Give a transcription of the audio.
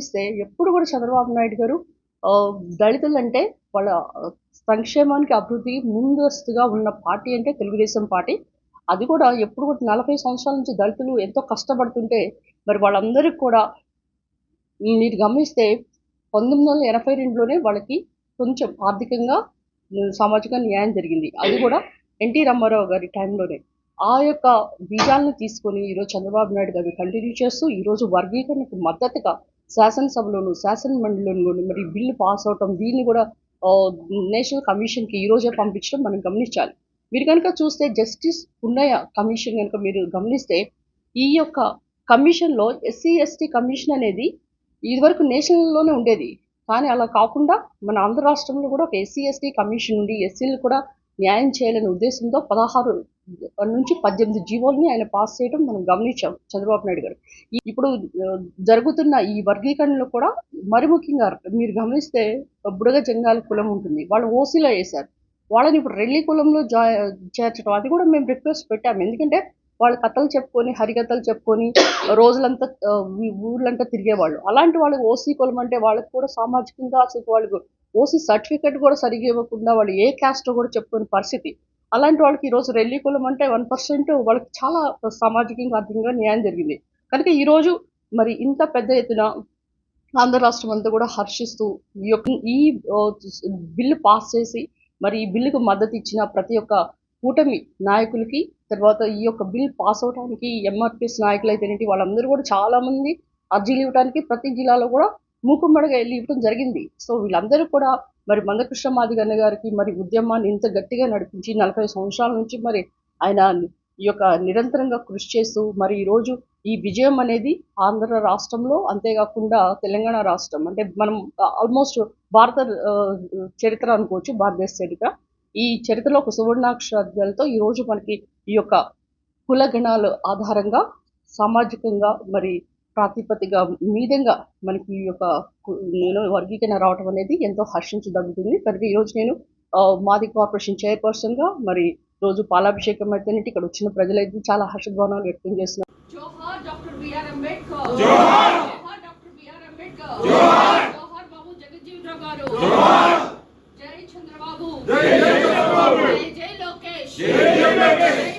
ఇస్తే ఎప్పుడు కూడా చంద్రబాబు నాయుడు గారు దళితులు అంటే వాళ్ళ సంక్షేమానికి అభివృద్ధి ముందస్తుగా ఉన్న పార్టీ అంటే తెలుగుదేశం పార్టీ. అది కూడా ఎప్పుడు కూడా నలభై సంవత్సరాల నుంచి దళితులు ఎంతో కష్టపడుతుంటే మరి వాళ్ళందరికీ కూడా మీరు గమనిస్తే పంతొమ్మిది వందల ఎనభై రెండులోనే వాళ్ళకి కొంచెం ఆర్థికంగా సామాజిక న్యాయం జరిగింది. అది కూడా ఎన్టీ రామారావు గారి టైంలోనే. ఆ యొక్క బీజాలను తీసుకొని ఈరోజు చంద్రబాబు నాయుడు గారు కంటిన్యూ చేస్తూ ఈరోజు వర్గీకరణకు మద్దతుగా శాసనసభలోను శాసన మండలిలోను మరి బిల్లు పాస్ అవటం దీన్ని కూడా నేషనల్ కమిషన్కి ఈరోజే పంపించడం మనం గమనించాలి. మీరు కనుక చూస్తే జస్టిస్ పున్నయ్య కమిషన్ కనుక మీరు గమనిస్తే ఈ యొక్క కమిషన్లో ఎస్సీ ఎస్టీ కమిషన్ అనేది ఇదివరకు నేషనల్లోనే ఉండేది. కానీ అలా కాకుండా మన ఆంధ్ర రాష్ట్రంలో కూడా ఒక ఎస్సీ ఎస్టీ కమిషన్ ఉండి ఎస్సీలు కూడా న్యాయం చేయాలనే ఉద్దేశంతో పదహారు నుంచి పద్దెనిమిది జీవోల్ని ఆయన పాస్ చేయడం మనం గమనించాం చంద్రబాబు నాయుడు గారు. ఇప్పుడు జరుగుతున్న ఈ వర్గీకరణలో కూడా మరి ముఖ్యంగా మీరు గమనిస్తే బుడగ జంగాల కులం ఉంటుంది. వాళ్ళు ఓసీలో వేశారు. వాళ్ళని ఇప్పుడు రెల్లి కులంలో జా చేర్చడం అది కూడా మేము రిక్వెస్ట్ పెట్టాము. ఎందుకంటే వాళ్ళు కథలు చెప్పుకొని హరికథలు చెప్పుకొని రోజులంతా ఊర్లంతా తిరిగేవాళ్ళు. అలాంటి వాళ్ళకి ఓసీ కులం అంటే వాళ్ళకి కూడా సామాజికంగా అసలు వాళ్ళకు ఓసీ సర్టిఫికెట్ కూడా సరిగ్గా ఇవ్వకుండా వాళ్ళు ఏ క్యాస్టో కూడా చెప్పుకునే పరిస్థితి. అలాంటి వాళ్ళకి ఈరోజు రెల్లి కులం అంటే వన్ పర్సెంట్ వాళ్ళకి చాలా సామాజికంగా ఆర్థికంగా న్యాయం జరిగింది. కనుక ఈరోజు మరి ఇంత పెద్ద ఎత్తున ఆంధ్ర రాష్ట్రం అంతా కూడా హర్షిస్తూ ఈ యొక్క ఈ బిల్లు పాస్ చేసి మరి ఈ బిల్లుకు మద్దతు ఇచ్చిన ప్రతి ఒక్క కూటమి నాయకులకి తర్వాత ఈ యొక్క బిల్ పాస్ అవడానికి ఎంఆర్పిఎస్ నాయకులు అయితేనేంటి వాళ్ళందరూ కూడా చాలా మంది అర్జీలు ఇవ్వడానికి ప్రతి జిల్లాలో కూడా మూకుమ్మడిగా వెళ్ళి ఇవ్వడం జరిగింది. సో వీళ్ళందరూ కూడా మరి మందకృష్ణ మాదిగన్న గారికి మరి ఉద్యమాన్ని ఇంత గట్టిగా నడిపించి నలభై సంవత్సరాల నుంచి మరి ఆయన ఈ యొక్క నిరంతరంగా కృషి చేస్తూ మరి ఈరోజు ఈ విజయం అనేది ఆంధ్ర రాష్ట్రంలో అంతేకాకుండా తెలంగాణ రాష్ట్రం అంటే మనం ఆల్మోస్ట్ భారత చరిత్ర అనుకోవచ్చు భారతదేశ చరిత్ర. ఈ చరిత్రలో ఒక సువర్ణాక్షరాలతో ఈరోజు మనకి ఈ యొక్క కుల గణాల ఆధారంగా సామాజికంగా మరి ప్రాతిపదిక మీదంగా మనకి ఈ యొక్క నేను వర్గీకరణ రావడం అనేది ఎంతో హర్షించదగ్గుతుంది కనుక ఈరోజు నేను మాది కార్పొరేషన్ చైర్పర్సన్గా మరి రోజు పాలాభిషేకం అయితే ఇక్కడ వచ్చిన ప్రజలైతే చాలా హర్షధ్వానాలు వ్యక్తం చేస్తున్నారు. జోహార్ డాక్టర్ బిఆర్ అంబేద్కర్. జోహార్! జోహార్ డాక్టర్ బిఆర్ అంబేద్కర్. జోహార్! జోహార్ బాబు జగజ్జీవన్ రావు గారు. జోహార్! జై చంద్రబాబు. జై చంద్రబాబు! జై జై లోకేష్. జై జై లోకేష్!